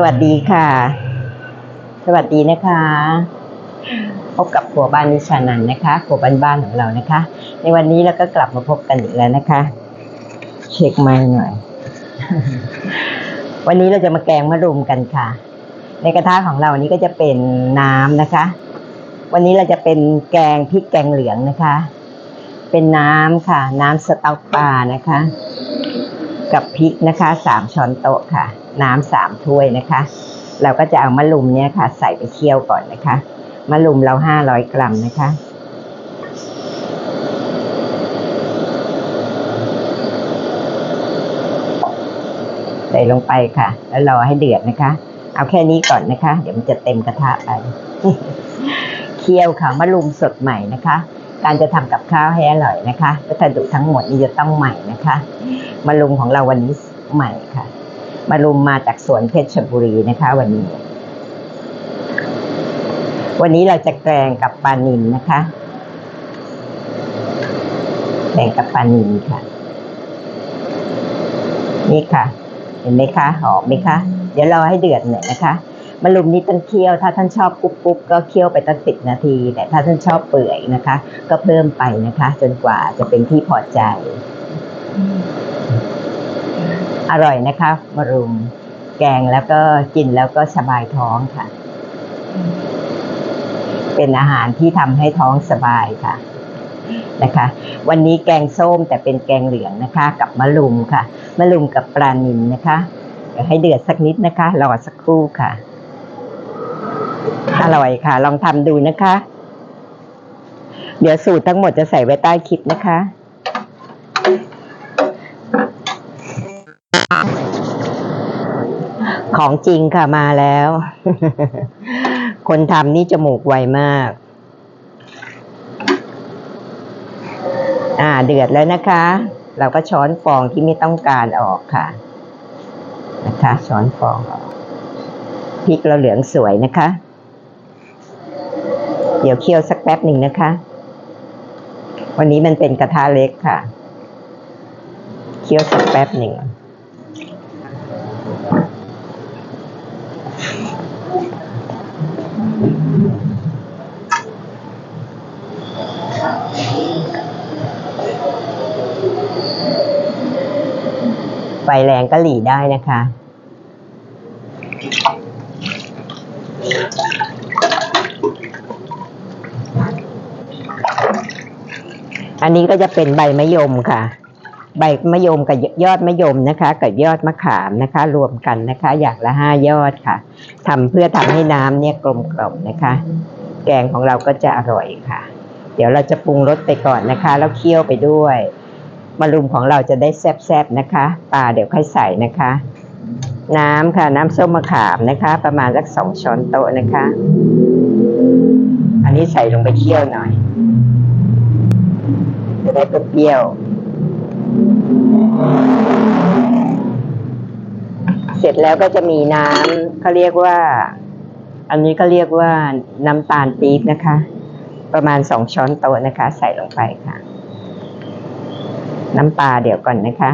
สวัสดีค่ะ สวัสดีนะคะ พบกับผัวบ้านนิชานันท์นะคะผัวบ้านบ้านๆของเรานะคะ ในวันนี้เราก็กลับมาพบกันอีกแล้วนะคะ เช็คไม้หน่อย วันนี้เราจะมาแกงมะรุมกันค่ะ ในกระทะของเรานี้ก็จะเป็นน้ำนะคะ วันนี้เราจะเป็นแกงพริกแกงเหลืองนะคะ เป็นน้ำค่ะ น้ำสต๊อกปลานะคะ กับพริกนะคะสามช้อนโต๊ะค่ะ น้ำสามถ้วยนะคะ เราก็จะเอามะรุมเนี่ยค่ะ ใส่ไปเคี่ยวก่อนนะคะมะรุมเราห้าร้อยกรัมนะคะใส่ลงไปค่ะ แล้วรอให้เดือดนะคะ เอาแค่นี้ก่อนนะคะ เดี๋ยวมันจะเต็มกระทะไป เคี่ยวค่ะมะรุมสดใหม่นะคะ การจะทำกับข้าวให้อร่อยนะคะวัสดุทั้งหมดนี่จะต้องใหม่นะคะมะรุมของเราวันนี้ใหม่ค่ะมะรุมมาจากสวนเพชรบุรีนะคะ วันนี้ วันนี้เราจะแกงกับปลานิลนะคะแกงกับปลานิลค่ะ นี่ค่ะ เห็นไหมคะหอมไหมคะ เดี๋ยวรอให้เดือดหน่อยนะคะ มะรุมนี้ต้องเคี่ยว ถ้าท่านชอบกรุบกรุบก็เคี่ยวไปตั้งสิบนาที แต่ถ้าท่านชอบเปื่อยนะคะ ก็เพิ่มไปนะคะ จนกว่าจะเป็นที่พอใจ อร่อยนะคะมะรุมแกงแล้วก็กินแล้วก็สบายท้องค่ะ เป็นอาหารที่ทำให้ท้องสบายค่ะนะคะ วันนี้แกงส้มแต่เป็นแกงเหลืองนะคะ กับมะรุมค่ะมะรุมกับปลานิลนะคะให้เดือดสักนิดนะคะรอสักครู่ค่ะ อร่อยค่ะ ลองทำดูนะคะ เดี๋ยวสูตรทั้งหมดจะใส่ไว้ใต้คลิปนะคะ ของจริงค่ะมาแล้ว คนทำนี่จมูกไวมาก อ่าเดือดแล้วนะคะ เราก็ช้อนฟองที่ไม่ต้องการออกค่ะ นะคะ ช้อนฟองออกพริกเราเหลืองสวยนะคะ เดี๋ยวเคี่ยวสักแป๊บหนึ่งนะคะ วันนี้มันเป็นกระทะเล็กค่ะ เคี่ยวสักแป๊บหนึ่งไฟแรงก็หลีได้นะคะ อันนี้ก็จะเป็นใบมะยมค่ะ ใบมะยมกับยอดมะยมนะคะ กับยอดมะขามนะคะ รวมกันนะคะ อย่างละห้ายอดค่ะทำเพื่อทำให้น้ำเนี่ยกลมกล่อมนะคะ แกงของเราก็จะอร่อยค่ะ เดี๋ยวเราจะปรุงรสไปก่อนนะคะ แล้วเคี่ยวไปด้วยมะรุมของเราจะได้แซ่บๆนะคะปลาเดี๋ยวค่อยใส่นะคะ น้ำค่ะ น้ำส้มมะขามนะคะ ประมาณสักสองช้อนโต๊ะนะคะ อันนี้ใส่ลงไปเคี่ยวหน่อย จะได้เปรี้ยว เสร็จแล้วก็จะมีน้ำเขาเรียกว่า อันนี้ก็เรียกว่าน้ำตาลปี๊บนะคะ ประมาณสองช้อนโต๊ะนะคะ ใส่ลงไปค่ะ น้ำปลาเดี๋ยวก่อนนะคะ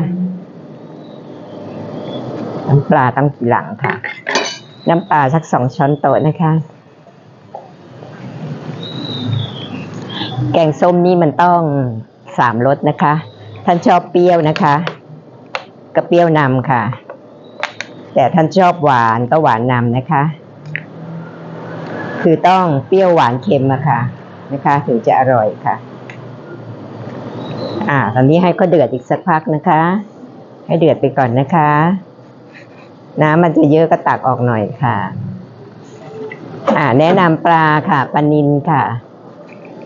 น้ำปลาต้องทีหลังค่ะ น้ำปลาสักสองช้อนโต๊ะนะคะแกงส้มนี่มันต้อง สามรสนะคะ ท่านชอบเปรี้ยวนะคะก็เปรี้ยวนำค่ะ แต่ท่านชอบหวานก็หวานนำนะคะ คือต้องเปรี้ยวหวานเค็มอะค่ะนะคะ ถึงจะอร่อยค่ะ อ่า ตอนนี้ให้ก็เดือดอีกสักพักนะคะ ให้เดือดไปก่อนนะคะ น้ำมันจะเยอะก็ตักออกหน่อยค่ะ อ่า แนะนำปลาค่ะปลานินค่ะ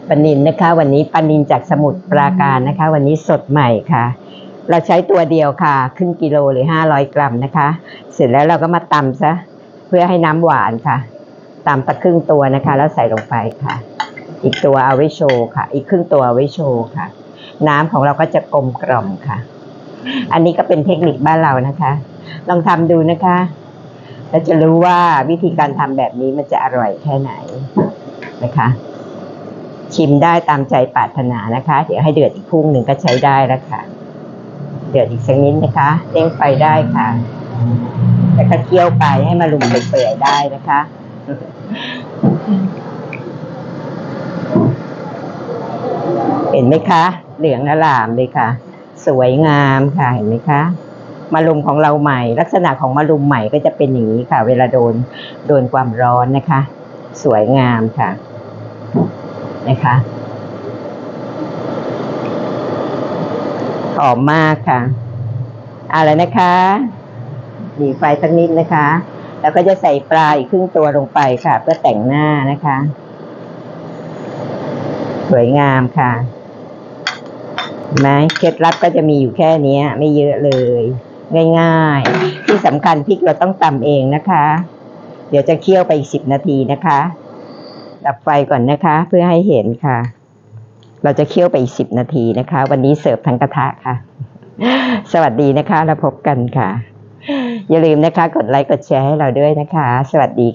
ปนินนะคะ วันนี้ปนินจากสมุทรปราการนะคะ วันนี้สดใหม่ค่ะ เราใช้ตัวเดียวค่ะครึ่งกิโลหรือห้าร้อยกรัมนะคะ เสร็จแล้วเราก็มาตำซะเพื่อให้น้ำหวานค่ะตำตะครึ่งตัวนะคะ แล้วใส่ลงไปค่ะ อีกตัวเอาไว้โชว์ค่ะ อีกครึ่งตัวเอาไว้โชว์ค่ะ น้ำของเราก็จะกลมกล่อมค่ะ อันนี้ก็เป็นเทคนิคบ้านเรานะคะ ลองทำดูนะคะเราจะรู้ว่าวิธีการทำแบบนี้มันจะอร่อยแค่ไหนนะคะ ชิมได้ตามใจปรารถนานะคะ เดี๋ยวให้เดือดอีกพุ่งหนึ่งก็ใช้ได้แล้วค่ะ เดือดอีกสักนิดนะคะเร่งไฟได้ค่ะแล้วก็เคี่ยวไปให้มารุมเปื่อยได้นะคะเห็นไหมคะ เหลืองอลามเลยค่ะ สวยงามค่ะเห็นไหมคะมารุมของเราใหม่ ลักษณะของมารุมใหม่ก็จะเป็นอย่างนี้ค่ะ เวลาโดนโดนความร้อนนะคะ สวยงามค่ะ นะคะ หอมมากค่ะ อะไรนะคะหนีไฟสักนิดนะคะ แล้วก็จะใส่ปลาอีกครึ่งตัวลงไปค่ะ เพื่อแต่งหน้านะคะ สวยงามค่ะนไหมเคล็ดลับก็จะมีอยู่แค่นี้ไม่เยอะเลย ง่ายๆ ที่สำคัญพริกเราต้องตำเองนะคะ เดี๋ยวจะเคี่ยวไปอีกสิบนาทีนะคะ ดับไฟก่อนนะคะ เพื่อให้เห็นค่ะ เราจะเคี่ยวไปอีกสิบนาทีนะคะ วันนี้เสิร์ฟทั้งกระทะค่ะ สวัสดีนะคะ แล้วพบกันค่ะ อย่าลืมนะคะ กดไลค์กดแชร์ให้เราด้วยนะคะ สวัสดี